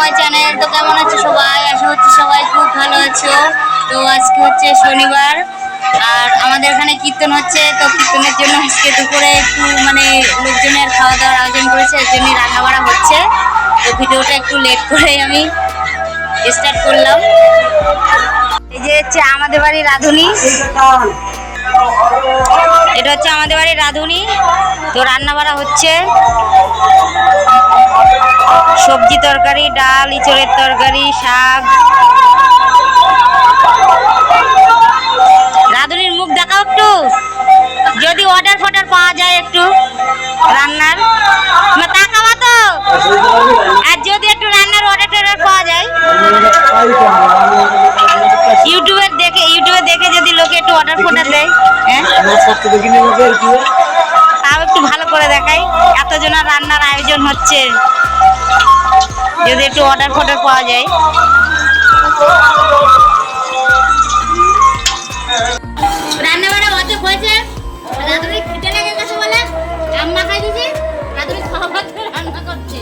My channel তো কেমন আছো সবাই? আশা করছি সবাই খুব ভালো আছো। তো আজকে হচ্ছে শনিবার, আর আমাদের এখানে কীর্তন হচ্ছে, তো কীর্তনের জন্য আজকে দুপুরে একটু মানে লোকজনের খাওয়া দাওয়ার আয়োজন করেছে, এর জন্যই রান্না বাড়া হচ্ছে। তো ভিডিওটা একটু লেট করে আমি স্টার্ট করলাম। এই যে হচ্ছে আমাদের বাড়ির রাঁধুনি। এটা হচ্ছে আমাদের বাড়ির রাঁধুনি। তো রান্না বাড়া হচ্ছে। তরকারি, ডাল, ইঁচড়ের তরকারি, শাক। রাঁধুনির মুখ দেখাও একটু। যদি অর্ডার ফর্ডার পাওয়া যায় একটু রান্নার। মা তাকাবা তো? আর যদি একটু রান্নার অর্ডার টর্ডার পাওয়া যায়? ইউটিউবে দেখে ইউটিউবে দেখে যদি লোকে একটু অর্ডার ফর্ডার দেয় হ্যাঁ? তাও একটু ভালো করে দেখাই এতজনের রান্নার আয়োজন হচ্ছে। যদি একটু অর্ডার ফর্ডার পাওয়া যায়। রান্না বান্না হতে হয়েছে লেগে গেছে বলে আম্মা খাই দিয়েছে রাধুনি খাওয়া রান্না করছে।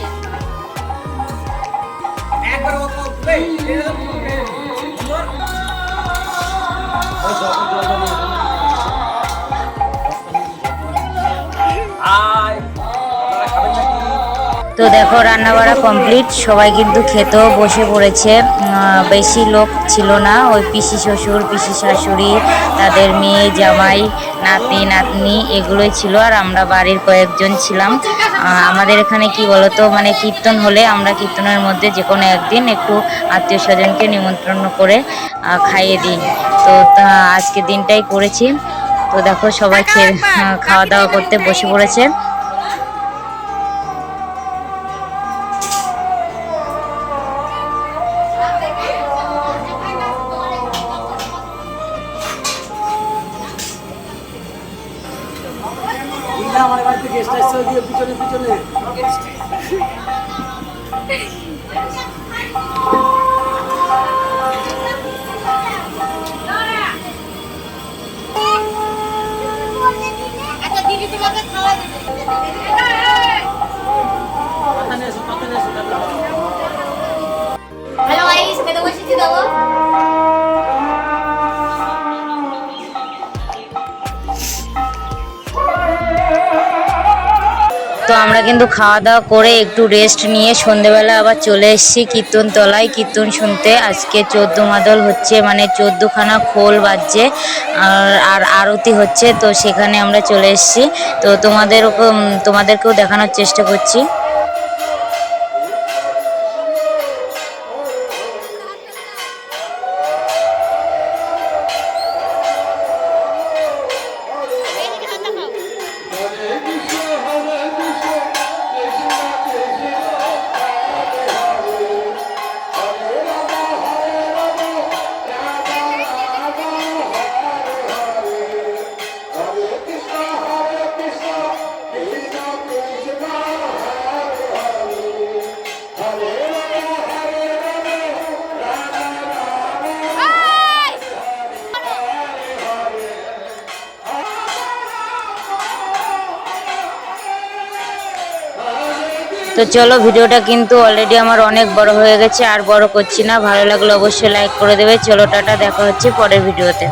তো দেখো রান্না বাড়া কমপ্লিট সবাই কিন্তু খেতেও বসে পড়েছে। বেশি লোক ছিল না। ওই পিসি শ্বশুর, পিসি শাশুড়ি, তাদের মেয়ে, জামাই নাতি নাতনি, এগুলোই ছিল। আর আমরা বাড়ির কয়েকজন ছিলাম। আমাদের এখানে কি বলতো মানে কীর্তন হলে আমরা কীর্তনের মধ্যে যে কোনো একদিন একটু আত্মীয় স্বজনকে নিমন্ত্রণ করে খাইয়ে দিই। তো, তা, আজকে দিনটাই করেছি। তো দেখো, সবাই খেয়ে খাওয়া দাওয়া করতে বসে পড়েছে। আমার বাড়িতে গেস্ট আসছে ওদিকে পিছনে পিছনে। আচ্ছা। হ্যালো গাইস খেতে বসেছি দেবো। তো আমরা কিন্তু খাওয়া দাওয়া করে একটু রেস্ট নিয়ে সন্ধেবেলা আবার চলে এসেছি কীর্তন তলায় কীর্তন শুনতে আজকে চোদ্দ মাদল হচ্ছে মানে চোদ্দখানা খোল বাজছে আর আর আরতি হচ্ছে। তো সেখানে আমরা চলে এসেছি। তো তোমাদের তোমাদেরকেও দেখানোর চেষ্টা করছি। তো চলো, ভিডিওটা কিন্তু অলরেডি আমার অনেক বড় হয়ে গেছে, আর বড় করছি না। ভালো লাগলে অবশ্যই লাইক করে দেবে। চলো, টাটা, দেখা হচ্ছে পরের ভিডিওতে